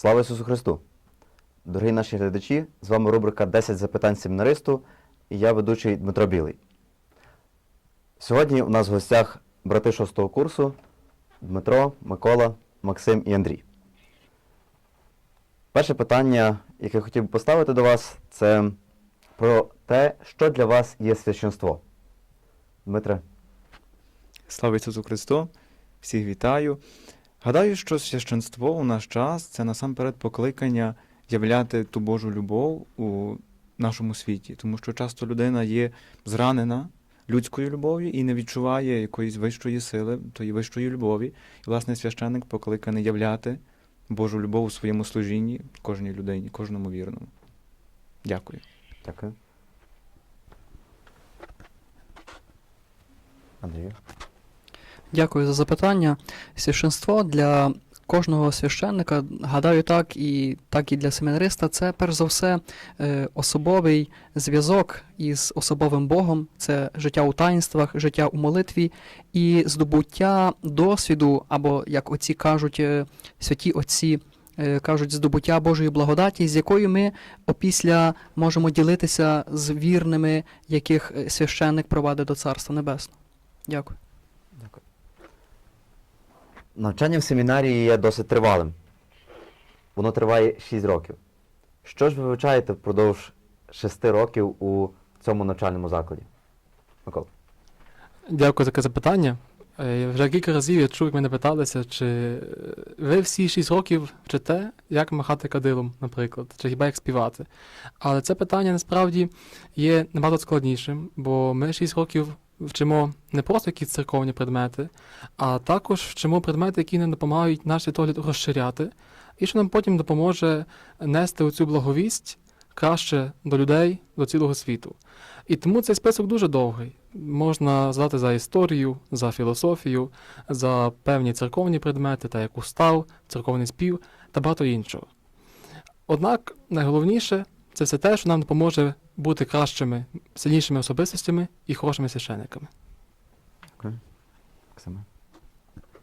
Слава Ісусу Христу! Дорогі наші глядачі, з вами рубрика 10 запитань семінаристу і я ведучий Дмитро Білий. Сьогодні у нас в гостях брати шостого курсу Дмитро, Микола, Максим і Андрій. Перше питання, яке я хотів би поставити до вас, це про те, що для вас є священство. Дмитре, Слава Ісусу Христу! Всіх вітаю. Гадаю, що священство у наш час це насамперед покликання являти ту Божу любов у нашому світі, тому що часто людина є зранена людською любов'ю і не відчуває якоїсь вищої сили, тої вищої любові. І, власне, священник покликаний являти Божу любов у своєму служінні кожній людині, кожному вірному. Дякую. дякую. Андрію. Дякую за запитання. Священство для кожного священника, гадаю, так і так і для семінариста, це перш за все е, особовий зв'язок із особовим Богом, це життя у таїнствах, життя у молитві і здобуття досвіду, або як отці кажуть, е, святі отці. е, Кажуть, здобуття Божої благодаті, з якою ми опісля можемо ділитися з вірними, яких священник провадить до Царства Небесного. Дякую. Навчання в семінарії є досить тривалим. Воно триває 6 років. Що ж ви вивчаєте впродовж 6 років у цьому навчальному закладі? Микола. Дякую за таке запитання. Е, Вже кілька разів я чув, як мене питалися, чи е, ви всі 6 років вчите, як махати кадилом, наприклад, чи хіба як співати. Але це питання насправді є набагато складнішим, бо ми 6 років вчимо не просто якісь церковні предмети, а також вчимо предмети, які нам допомагають наш світогляд розширяти, і що нам потім допоможе нести оцю благовість краще до людей, до цілого світу. І тому цей список дуже довгий. Можна здати за історію, за філософію, за певні церковні предмети, та як устав, церковний спів та багато іншого. Однак найголовніше це все те, що нам допоможе бути кращими, сильнішими особистостями і хорошими священниками.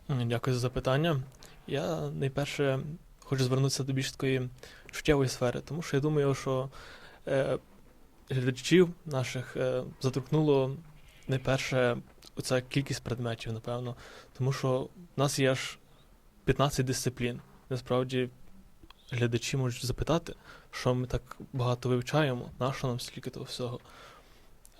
М, Дякую за запитання. Я найперше хочу звернутися до більш такої чуттєвої сфери, тому що я думаю, що е, глядачів наших е, заторкнуло найперше оця кількість предметів, напевно, тому що в нас є аж 15 дисциплін. Насправді глядачі можуть запитати, що ми так багато вивчаємо, на що нам стільки того всього.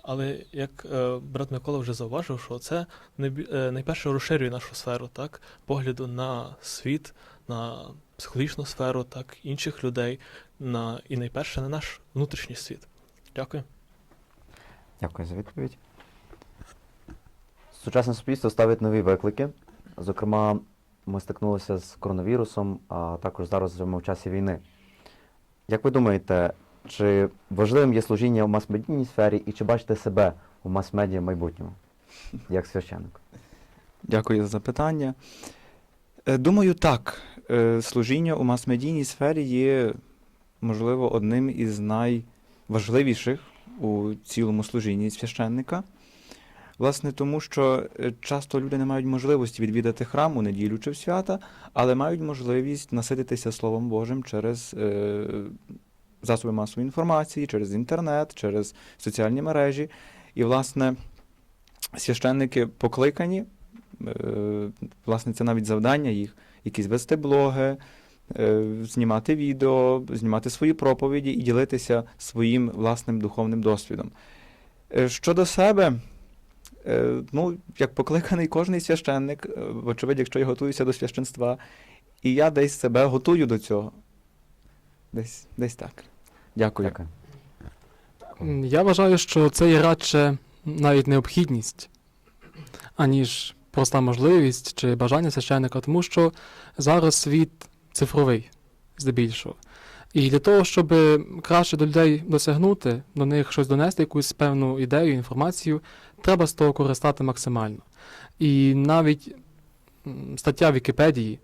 Але як е, брат Микола вже зауважив, що це е, найперше розширює нашу сферу, так, погляду на світ, на психологічну сферу, так, інших людей, на, і найперше на наш внутрішній світ. Дякую. Дякую за відповідь. Сучасне суспільство ставить нові виклики. Зокрема, ми стикнулися з коронавірусом, а також зараз живемо в часі війни. Як ви думаєте, чи важливим є служіння в мас-медійній сфері і чи бачите себе у мас-медіа майбутнього як священник? Дякую за запитання. Е, Думаю, так. Е, Служіння у мас-медійній сфері є, можливо, одним із найважливіших у цілому служінні священника. Власне, тому що е, часто люди не мають можливості відвідати храм у неділю чи в свята, але мають можливість насититися Словом Божим через е, засоби масової інформації, через інтернет, через соціальні мережі. І, власне, священники покликані Е, Власне, це навіть завдання їх, якісь вести блоги, е, знімати відео, знімати свої проповіді і ділитися своїм власним духовним досвідом. Е, Щодо себе, ну, як покликаний кожний священник, е, вочевидь, якщо я готуюся до священства, і я десь себе готую до цього. Десь, десь так. Дякую. Дякую. Я вважаю, що це є радше навіть необхідність, аніж проста можливість чи бажання священника, тому що зараз світ цифровий, здебільшого. І для того, щоб краще до людей досягнути, до них щось донести, якусь певну ідею, інформацію, треба з того користати максимально. І навіть стаття Вікіпедії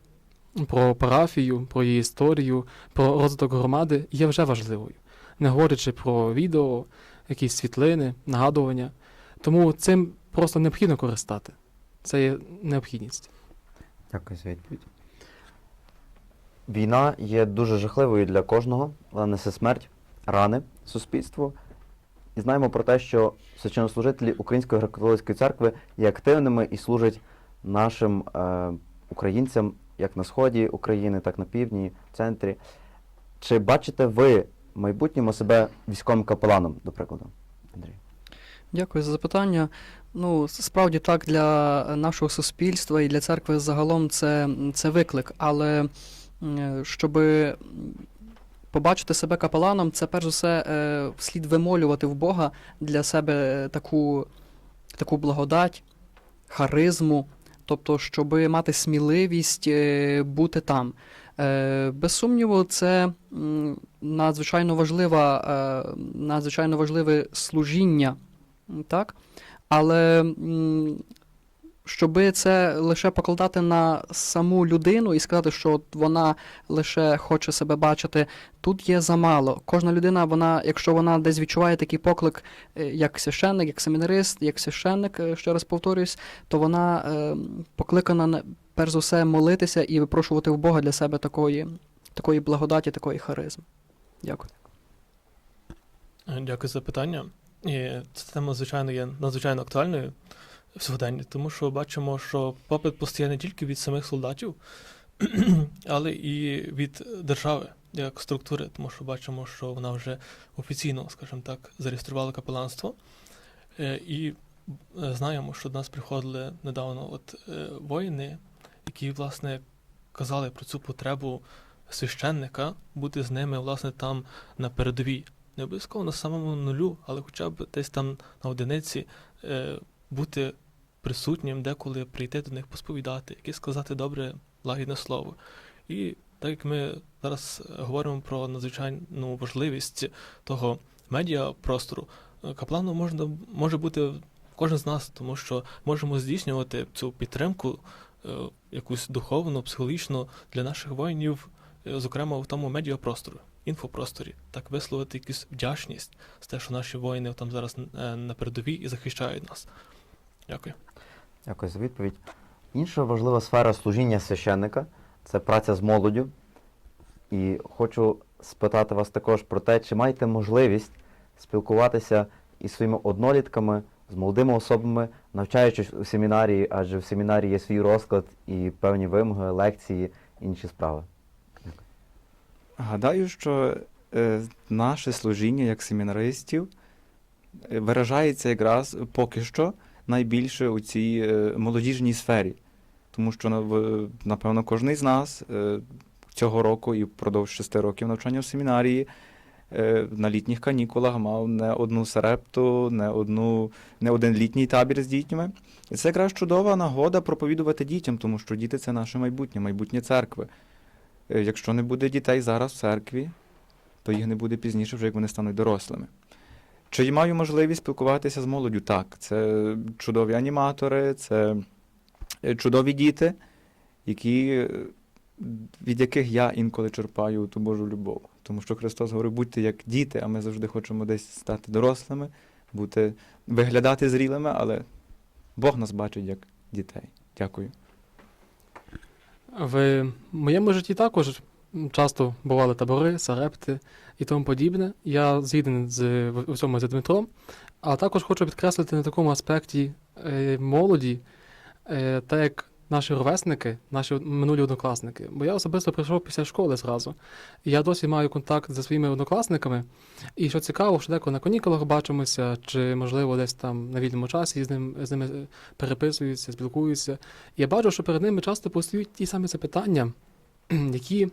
про парафію, про її історію, про розвиток громади є вже важливою не говорячи про відео, якісь світлини, нагадування. Тому цим просто необхідно користати. Це є необхідність. Дякую за відповідь. Війна є дуже жахливою для кожного, вона несе смерть, рани суспільству. І знаємо про те, що священнослужителі Української греко-католицької церкви є активними і служать нашим е, українцям як на сході України, так на півдні, в центрі. Чи бачите ви в майбутньому себе військовим капеланом, до прикладу? Андрій? Дякую за запитання. Ну, справді так, для нашого суспільства і для церкви загалом це, це виклик. Але щоб побачити себе капеланом, це перш за все е, слід вимолювати в Бога для себе таку, таку благодать, харизму, тобто, щоб мати сміливість е, бути там. Е, Без сумніву, це надзвичайно важлива, е, надзвичайно важливе служіння, так? Але щоби це лише покладати на саму людину і сказати, що от вона лише хоче себе бачити, тут є замало. Кожна людина, вона, якщо вона десь відчуває такий поклик, е, як священник, як семінарист, як священник, е, ще раз повторюсь, то вона е, покликана на- перш за все молитися і випрошувати в Бога для себе такої, такої благодаті, такої харизми. Дякую. Е, Дякую за питання. І ця тема, звичайно, є надзвичайно актуальною в сьогоденні, тому що бачимо, що попит постає не тільки від самих солдатів, але і від держави як структури, тому що бачимо, що вона вже офіційно, скажімо так, зареєструвала капеланство. Е, І е, знаємо, що до нас приходили недавно от е, воїни, які, власне, казали про цю потребу священника бути з ними, власне, там на передовій не обов'язково на самому нулю, але хоча б десь там на одиниці бути присутнім, деколи прийти до них посповідати, якесь сказати добре, лагідне слово. І так як ми зараз е, говоримо про надзвичайну важливість того медіапростору, е, капланом можна може бути кожен з нас, тому що можемо здійснювати цю підтримку, е, якусь духовну, психологічну для наших воїнів, е, зокрема в тому медіапросторі інфопросторі, так висловити якусь вдячність за те, що наші воїни там зараз е, на передовій і захищають нас. Дякую. Дякую за відповідь. Інша важлива сфера служіння священника це праця з молоддю. І хочу спитати вас також про те, чи маєте можливість спілкуватися із своїми однолітками, з молодими особами, навчаючись у семінарії, адже в семінарії є свій розклад і певні вимоги, лекції, інші справи. Гадаю, що е, наше служіння як семінаристів е, виражається якраз поки що найбільше у цій е, молодіжній сфері. Тому що, напевно, кожен з нас е, цього року і впродовж шести років навчання в семінарії е, на літніх канікулах мав не одну серепту, не, одну, не один літній табір з дітьми. І це якраз чудова нагода проповідувати дітям, тому що діти це наше майбутнє, майбутнє церкви. Якщо не буде дітей зараз в церкві, то їх не буде пізніше, вже як вони стануть дорослими. Чи маю можливість спілкуватися з молоддю? Так, це чудові аніматори, це е, чудові діти, які, е, від яких я інколи черпаю ту Божу любов. Тому що Христос говорив, будьте як діти, а ми завжди хочемо десь стати дорослими, бути, виглядати зрілими, але Бог нас бачить як дітей. Дякую. В моєму житті також часто бували табори, сарепти і тому подібне. Я згідний з в- цьому з Дмитром, але також хочу підкреслити на такому аспекті е, молоді, е, так як наші ровесники, наші минулі однокласники. Бо я особисто прийшов після школи зразу. Я досі маю контакт зі своїми однокласниками. І що цікаво, що деколи на канікулах бачимося, чи, можливо, десь там на вільному часі з, ним, з ними е, переписуються, спілкуються. Я бачу, що перед ними часто постають ті самі запитання, які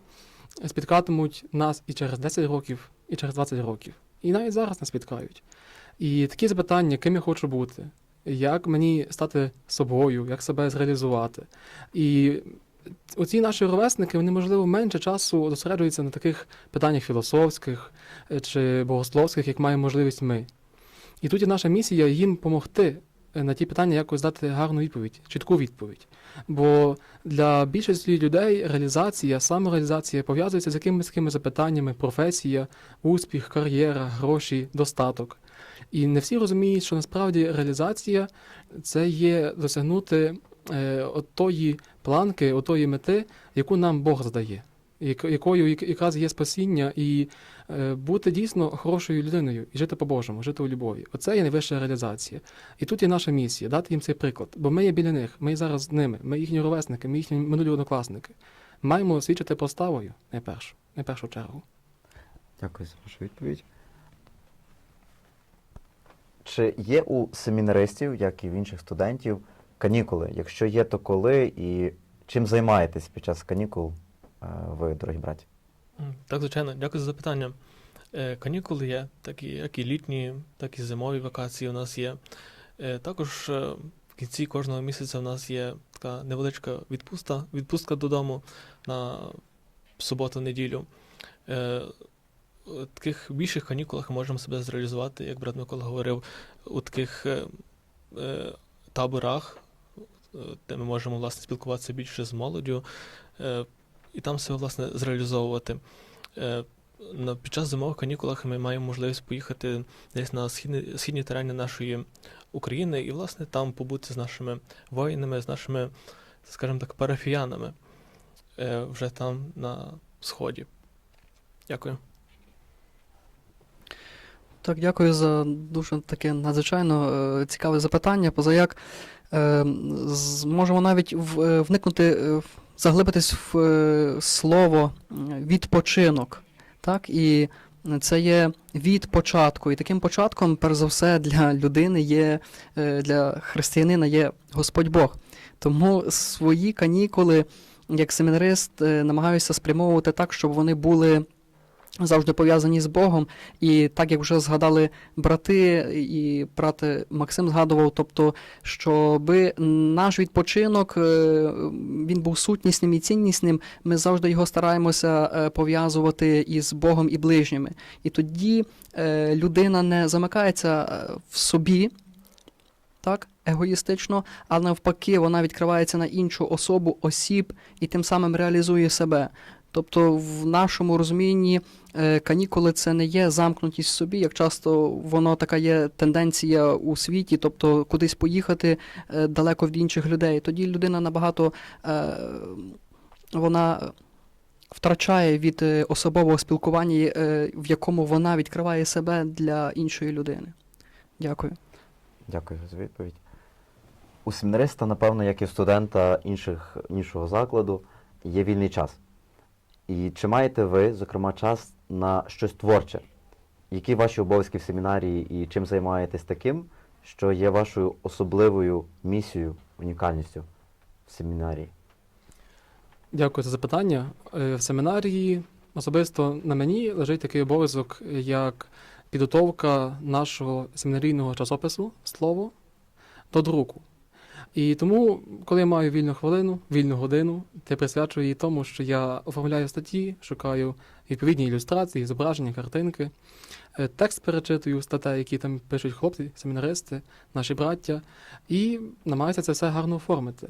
спіткатимуть нас і через 10 років, і через 20 років. І навіть зараз нас спіткають. І такі запитання, ким я хочу бути, як мені стати собою, як себе зреалізувати. І оці наші ровесники, вони, можливо, менше часу зосереджуються на таких питаннях філософських е, чи богословських, як маємо можливість ми. І тут є наша місія їм допомогти на ті питання якось дати гарну відповідь, чітку відповідь. Бо для більшості людей реалізація, самореалізація пов'язується з якимись такими запитаннями: професія, успіх, кар'єра, гроші, достаток. І не всі розуміють, що насправді реалізація це є досягнути е, отої планки, отої мети, яку нам Бог задає. Як- якою як- якраз є спасіння, і е, бути дійсно хорошою людиною, і жити по-божому, жити у любові. Оце є найвища реалізація. І тут є наша місія дати їм цей приклад. Бо ми є біля них, ми зараз з ними, ми їхні ровесники, ми їхні минулі однокласники. Маємо свідчити поставою найпершу, найпершу чергу. Дякую за вашу відповідь. Чи є у семінаристів, як і в інших студентів, канікули? Якщо є, то коли і чим займаєтесь під час канікул ви, дорогі браті? Так, звичайно, дякую за запитання. Е, Канікули є, такі, як і літні, так і зимові вакації у нас є. Е, Також е, в кінці кожного місяця у нас є така невеличка відпустка, відпустка додому на суботу-неділю. Е, У таких більших канікулах ми можемо себе зреалізувати, як брат Микола говорив, у таких е, е, таборах, е, де ми можемо власне спілкуватися більше з молоддю. І там себе власне зреалізовувати. Е, під час зимових канікулах ми маємо можливість поїхати десь на східні, східні терени нашої України і, власне, там побути з нашими воїнами, з нашими, скажімо так, парафіянами е, вже там на сході. Дякую. Так, дякую за дуже таке надзвичайно е, цікаве запитання. Позаяк е, з- можемо навіть е, вникнути, е, заглибитись в е, слово відпочинок. Так? І це є від початку. І таким початком, перш за все, для людини є, для християнина є Господь Бог. Тому свої канікули, як семінарист, намагаюся спрямовувати так, щоб вони були завжди пов'язані з Богом. І так як вже згадали брати, і брат Максим згадував, тобто, щоб наш відпочинок е, він був сутнісним і ціннісним, ми завжди його стараємося е, пов'язувати із Богом і ближніми. І тоді е, людина не замикається в собі. Так, егоїстично, а навпаки, вона відкривається на іншу особу, осіб і тим самим реалізує себе. Тобто, в нашому розумінні е, канікули це не є замкнутість в собі, як часто воно така є тенденція у світі, тобто кудись поїхати е, далеко від інших людей. Тоді людина набагато е, вона втрачає від особового спілкування, в якому вона відкриває себе для іншої людини. Дякую. Дякую за відповідь. У семінариста, напевно, як і у студента інших, іншого закладу, є вільний час. І чи маєте ви, зокрема, час на щось творче? Які ваші обов'язки в семінарії і чим займаєтесь таким, що є вашою особливою місією, унікальністю в семінарії? Дякую за запитання. Е, В семінарії особисто на мені лежить такий обов'язок, як підготовка нашого семінарійного часопису Слово до друку. І тому, коли я маю вільну хвилину, вільну годину, я присвячую її тому, що я оформляю статті, шукаю відповідні ілюстрації, зображення, картинки, е, текст перечитую статей, які там пишуть хлопці, семінаристи, наші браття, і намагаюся це все гарно оформити.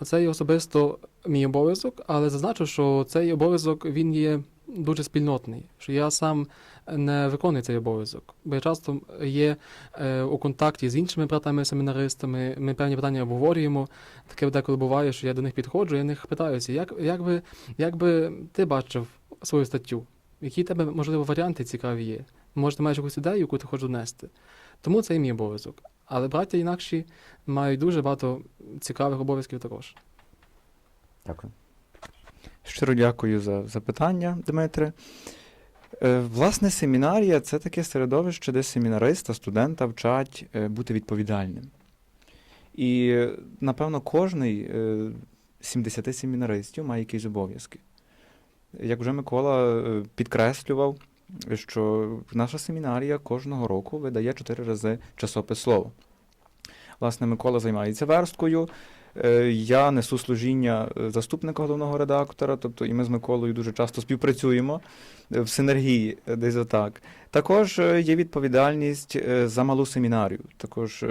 Оце є особисто мій обов'язок, але зазначу, що цей обов'язок він є дуже спільнотний, що я сам не виконую цей обов'язок. Бо я часто є е, у контакті з іншими братами-семінаристами, ми певні питання обговорюємо. Таке деколи буває, що я до них підходжу, я них питаюся, як, як, би, як би ти бачив свою статтю? Які тебе, можливо, варіанти цікаві є? Може, ти маєш якусь ідею, яку ти хочеш донести? Тому це і мій обов'язок. Але браття інакші мають дуже багато цікавих обов'язків також. Дякую. Щиро дякую за запитання, Дмитре. Е, Власне, семінарія це таке середовище, де семінариста, студента вчать е, бути відповідальним. І, е, напевно, кожний е, з 70 семінаристів має якісь обов'язки. Як вже Микола е, підкреслював, що наша семінарія кожного року видає чотири рази часопис слово. Власне, Микола займається версткою. Е, Я несу служіння е, заступника головного редактора, тобто і ми з Миколою дуже часто співпрацюємо е, в синергії, десь отак. Також є відповідальність за малу семінарію. Також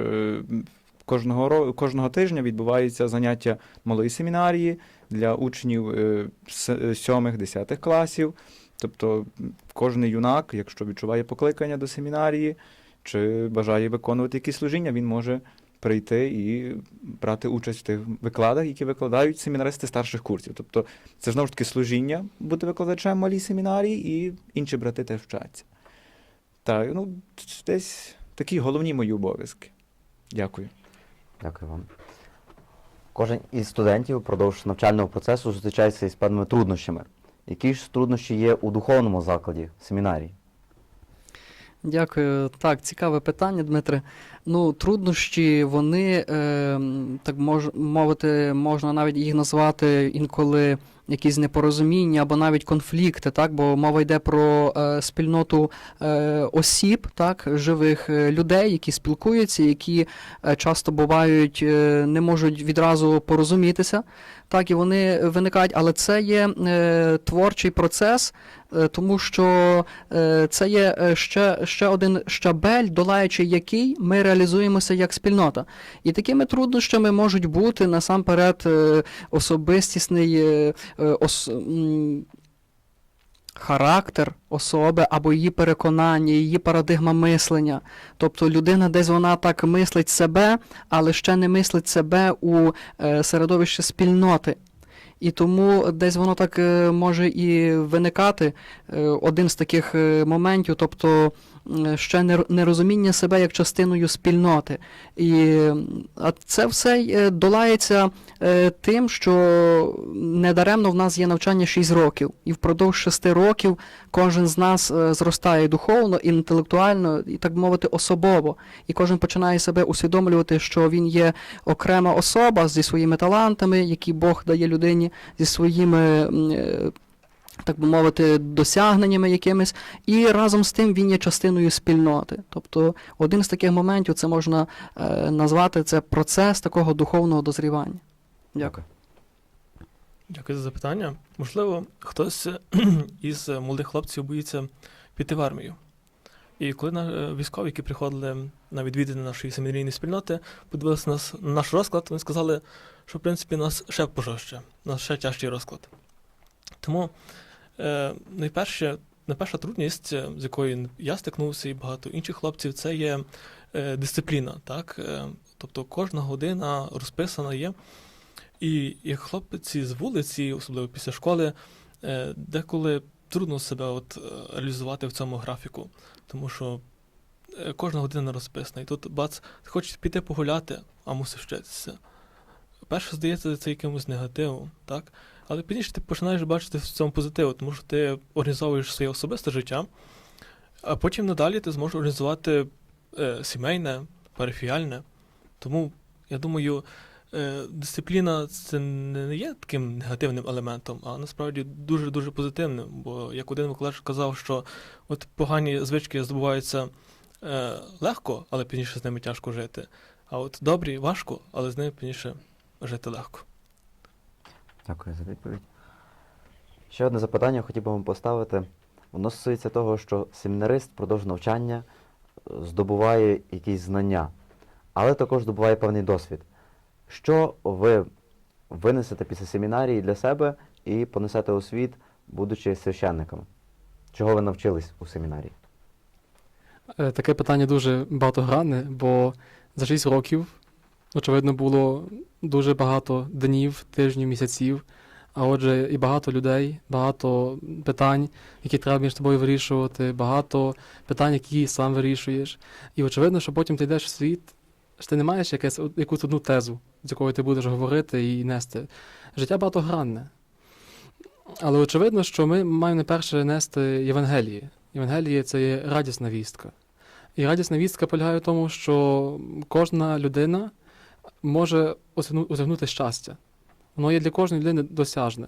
кожного, кожного тижня відбувається заняття малої семінарії для учнів е, с- сьомих, десятих класів. Тобто кожен юнак, якщо відчуває покликання до семінарії чи бажає виконувати якісь служіння, він може прийти і брати участь в тих викладах, які викладають семінаристи старших курсів. Тобто це знову ж таки служіння бути викладачем малій семінарії, і інші брати теж вчаться. Так, ну, десь такі головні мої обов'язки. Дякую. Дякую вам. Кожен із студентів впродовж навчального процесу зустрічається із певними труднощами. Які ж труднощі є у духовному закладі, семінарії? Дякую. Так, цікаве питання, Дмитре. Ну, труднощі, вони, е, так мож, мовити, можна навіть їх назвати інколи якісь непорозуміння або навіть конфлікти, так, бо мова йде про е, спільноту е, осіб, так, живих е, людей, які спілкуються, які е, часто бувають, е, не можуть відразу порозумітися, так, і вони виникають, але це є е, творчий процес, е, тому що це є ще, ще один щабель, долаючи який ми реалізуємося як спільнота. І такими труднощами можуть бути насамперед особистісний ос, характер особи або її переконання, її парадигма мислення. Тобто людина десь вона так мислить себе, але ще не мислить себе у е, середовищі спільноти. І тому десь воно так е, може і виникати е, один з таких е, моментів, тобто ще нерозуміння себе як частиною спільноти. І а це все е, долається е, тим, що недаремно в нас є навчання 6 років, і впродовж 6 років кожен з нас е, зростає духовно, інтелектуально, і так мовити, особово. І кожен починає себе усвідомлювати, що він є окрема особа зі своїми талантами, які Бог дає людині, зі своїми. Е, Так би мовити, досягненнями якимись, і разом з тим він є частиною спільноти. Тобто один з таких моментів це можна е, назвати це процес такого духовного дозрівання. Дякую. Дякую за запитання. Можливо, хтось із молодих хлопців боїться піти в армію. І коли е, військові, які приходили на відвідини нашої семінарійної спільноти, подивилися на нас- на наш розклад, вони сказали, що в принципі нас ще пожорстче, у нас ще тяжчий розклад. Тому е, найперше, найперша трудність, е, з якою я стикнувся і багато інших хлопців, це є е, дисципліна. Так? Е, тобто кожна година розписана є. І як хлопці з вулиці, особливо після школи, е, деколи трудно себе от е, реалізувати в цьому графіку, тому що е, кожна година розписана. І тут бац, хочеш піти погуляти, а мусиш вчитися. Перше здається, це якимось негативом, так? Але пізніше ти починаєш бачити в цьому позитиву, тому що ти організовуєш своє особисте життя, а потім надалі ти зможеш організувати е, сімейне, парафіальне. Тому, я думаю, е, дисципліна це не є таким негативним елементом, а насправді дуже-дуже позитивним. Бо як один викладач казав, що от погані звички здобуваються е, легко, але пізніше з ними тяжко жити. А от добрі важко, але з ними пізніше жити легко. Дякую за відповідь. Ще одне запитання хотів би вам поставити. Воно стосується того, що семінарист впродовж навчання е, здобуває якісь знання, але також здобуває певний досвід. Що ви винесете після семінарії для себе і понесете у світ, будучи священником? Чого ви навчились у семінарії? Е, Таке питання дуже багатогранне, бо за 6 років, очевидно, було дуже багато днів, тижнів, місяців, а отже, і багато людей, багато питань, які треба між тобою вирішувати, багато питань, які сам вирішуєш. І очевидно, що потім ти йдеш в світ, що ти не маєш якесь, якусь одну тезу, з якою ти будеш говорити і нести. Життя багатогранне. Але очевидно, що ми маємо найперше нести Євангеліє. Євангеліє це є радісна вістка. І радісна вістка полягає в тому, що кожна людина може осягнути щастя. Воно є для кожної людини досяжне.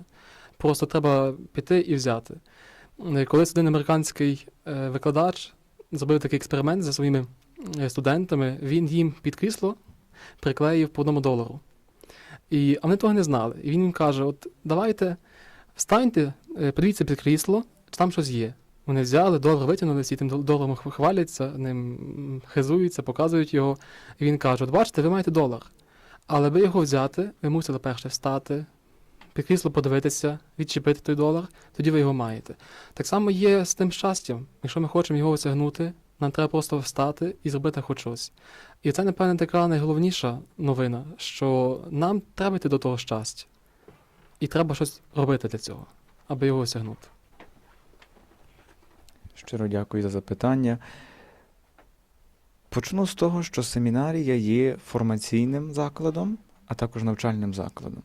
Просто треба піти і взяти. Е, Колись один американський е, викладач зробив такий експеримент зі своїми е, студентами, він їм під крісло приклеїв по одному долару. І, а вони того не знали. І він їм каже: от давайте встаньте, подивіться під крісло, чи там щось є. Вони взяли, долар витягнули, всі тим доларом хв- хваляться, ним хизуються, показують його. І він каже: От бачите, ви маєте долар. Але ви його взяти, ви мусили перше встати, під крісло подивитися, відчепити той долар, тоді ви його маєте. Так само є з тим щастям. Якщо ми хочемо його осягнути, нам треба просто встати і зробити хоч щось. І це, напевне, така найголовніша новина, що нам треба йти до того щастя. І треба щось робити для цього, аби його осягнути. Щиро дякую за запитання. Почну з того, що семінарія є формаційним закладом, а також навчальним закладом.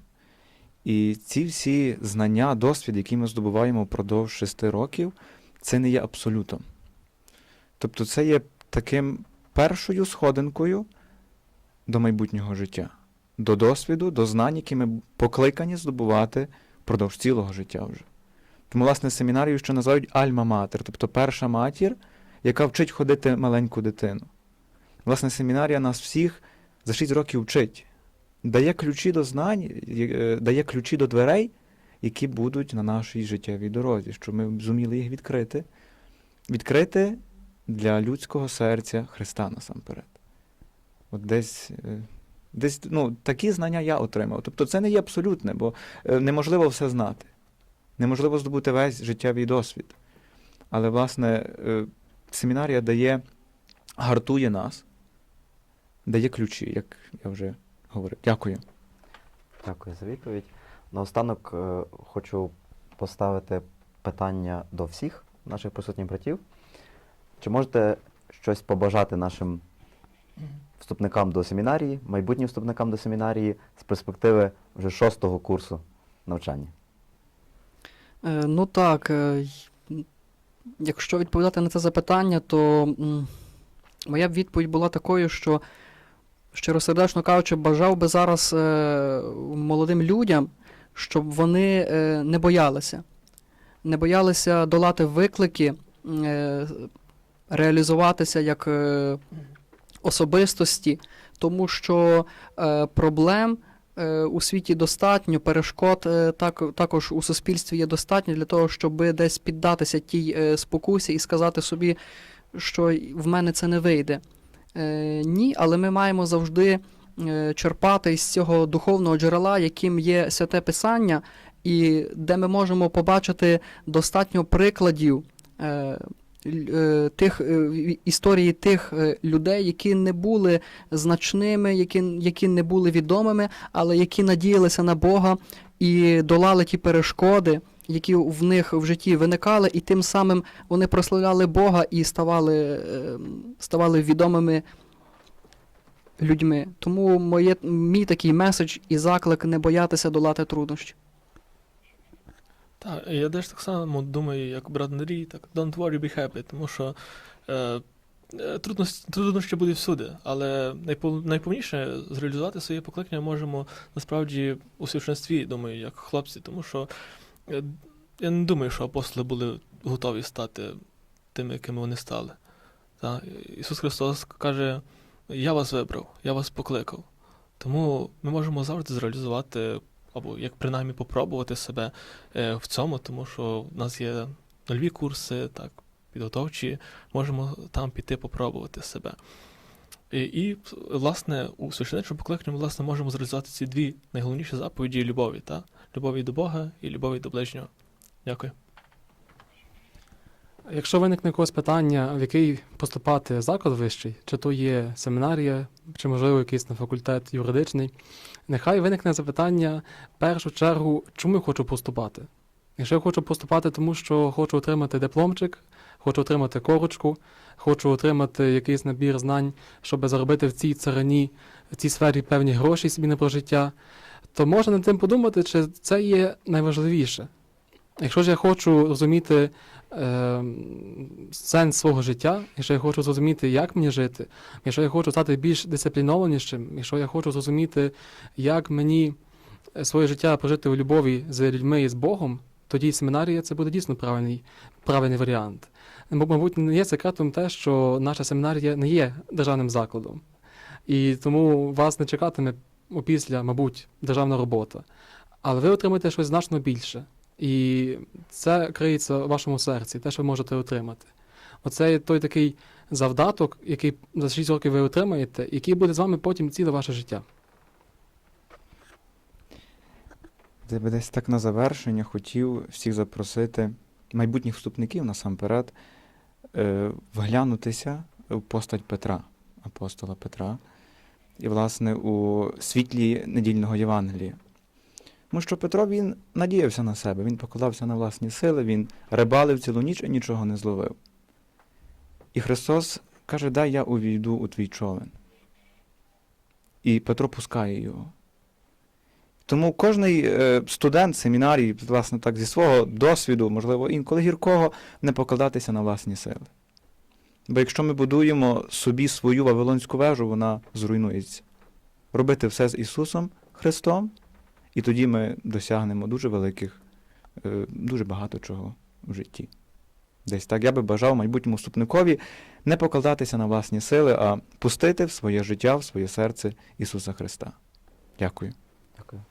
І ці всі знання, досвід, які ми здобуваємо впродовж шести років, це не є абсолютом. Тобто це є таким першою сходинкою до майбутнього життя, до досвіду, до знань, які ми покликані здобувати впродовж цілого життя вже. Тому, власне, семінарію ще називають альма-матер, тобто перша матір, яка вчить ходити маленьку дитину. Власне, семінарія нас всіх за 6 років вчить, дає ключі до знань, е, дає ключі до дверей, які будуть на нашій життєвій дорозі, щоб ми зуміли їх відкрити. Відкрити для людського серця Христа насамперед. От десь, е, десь ну, такі знання я отримав. Тобто це не є абсолютне, бо е, неможливо все знати. Неможливо здобути весь життєвий досвід. Але, власне, семінарія дає, гартує нас, дає ключі, як я вже говорив. Дякую. Дякую за відповідь. Наостанок е, хочу поставити питання до всіх наших присутніх братів. Чи можете щось побажати нашим вступникам до семінарії, майбутнім вступникам до семінарії з перспективи вже шостого курсу навчання? Е, Ну так, е, якщо відповідати на це запитання, то м, моя б відповідь була такою, що щиросердечно кажучи, бажав би зараз е, молодим людям, щоб вони е, не боялися. Не боялися долати виклики, е, реалізуватися як е, особистості, тому що е, проблем е, у світі достатньо, перешкод е, так, також у суспільстві є достатньо для того, щоб десь піддатися тій е, спокусі і сказати собі, що в мене це не вийде. Е, ні, але ми маємо завжди е, черпати з цього духовного джерела, яким є святе Писання, і де ми можемо побачити достатньо прикладів. Е, Тих історії тих людей, які не були значними, які, які не були відомими, але які надіялися на Бога і долали ті перешкоди, які в них в житті виникали, і тим самим вони прославляли Бога і ставали, е, ставали відомими людьми. Тому моє, мій такий меседж і заклик не боятися долати труднощі. Так, я теж так само думаю, як брат Андрій, так don't worry, be happy, тому що е, е, трудності, труднощі будуть всюди, але найповніше зреалізувати своє покликання можемо насправді у священстві, думаю, як хлопці, тому що я не думаю, що апостоли були готові стати тими, якими вони стали. Та, Ісус Христос каже: Я вас вибрав, я вас покликав. Тому ми можемо завжди зреалізувати або як принаймні попробувати себе е, в цьому, тому що в нас є нульові курси, так, підготовчі, можемо там піти попробувати себе. І, і власне, у священичному покликанні ми власне можемо зреалізувати ці дві найголовніші заповіді любові, та? Любові до Бога і любові до ближнього. Дякую. Якщо виникне якогось питання, в який поступати заклад вищий, чи то є семінарія, чи можливо якийсь на факультет юридичний, нехай виникне запитання в першу чергу, чому я хочу поступати. Якщо я хочу поступати, тому що хочу отримати дипломчик, хочу отримати корочку, хочу отримати якийсь набір знань, щоб заробити в цій царині, в цій сфері певні гроші собі на прожиття, то можна над тим подумати, чи це є найважливіше. Якщо ж я хочу розуміти е, сенс свого життя, якщо я хочу зрозуміти, як мені жити, якщо я хочу стати більш дисциплінованішим, якщо я хочу зрозуміти, як мені е, своє життя прожити у любові з людьми і з Богом, тоді семінарія це буде дійсно правильний, правильний варіант. Мабуть, не є секретом те, що наша семінарія не є державним закладом. І тому вас не чекатиме опісля, мабуть, державна робота. Але ви отримаєте щось значно більше. І це криється в вашому серці, те, що ви можете отримати. Оце той такий завдаток, який за 6 років ви отримаєте, який буде з вами потім ціле ваше життя. Я би десь так на завершення хотів всіх запросити майбутніх вступників насамперед е, вглянутися в постать Петра. апостола Петра, і, власне, у світлі недільного Євангелія. Тому що Петро він надіявся на себе, він покладався на власні сили, він рибалив цілу ніч і нічого не зловив. І Христос каже: Дай я увійду у твій човен. І Петро пускає його. Тому кожний е, студент семінарії, власне, так, зі свого досвіду, можливо, інколи гіркого, не покладатися на власні сили. Бо якщо ми будуємо собі свою Вавилонську вежу, вона зруйнується. Робити все з Ісусом Христом, і тоді ми досягнемо дуже великих, е, дуже багато чого в житті. Десь так я би бажав майбутньому вступникові не покладатися на власні сили, а пустити в своє життя, в своє серце Ісуса Христа. Дякую. Дякую.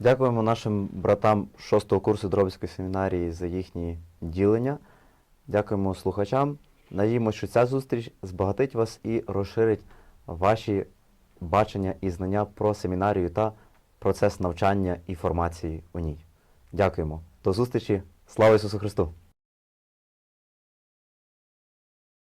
Дякуємо нашим братам шостого курсу Дробівської семінарії за їхні ділення. Дякуємо слухачам. Надіємося, що ця зустріч збагатить вас і розширить ваші бачення і знання про семінарію та процес навчання і формації у ній. Дякуємо. До зустрічі. Слава Ісусу Христу!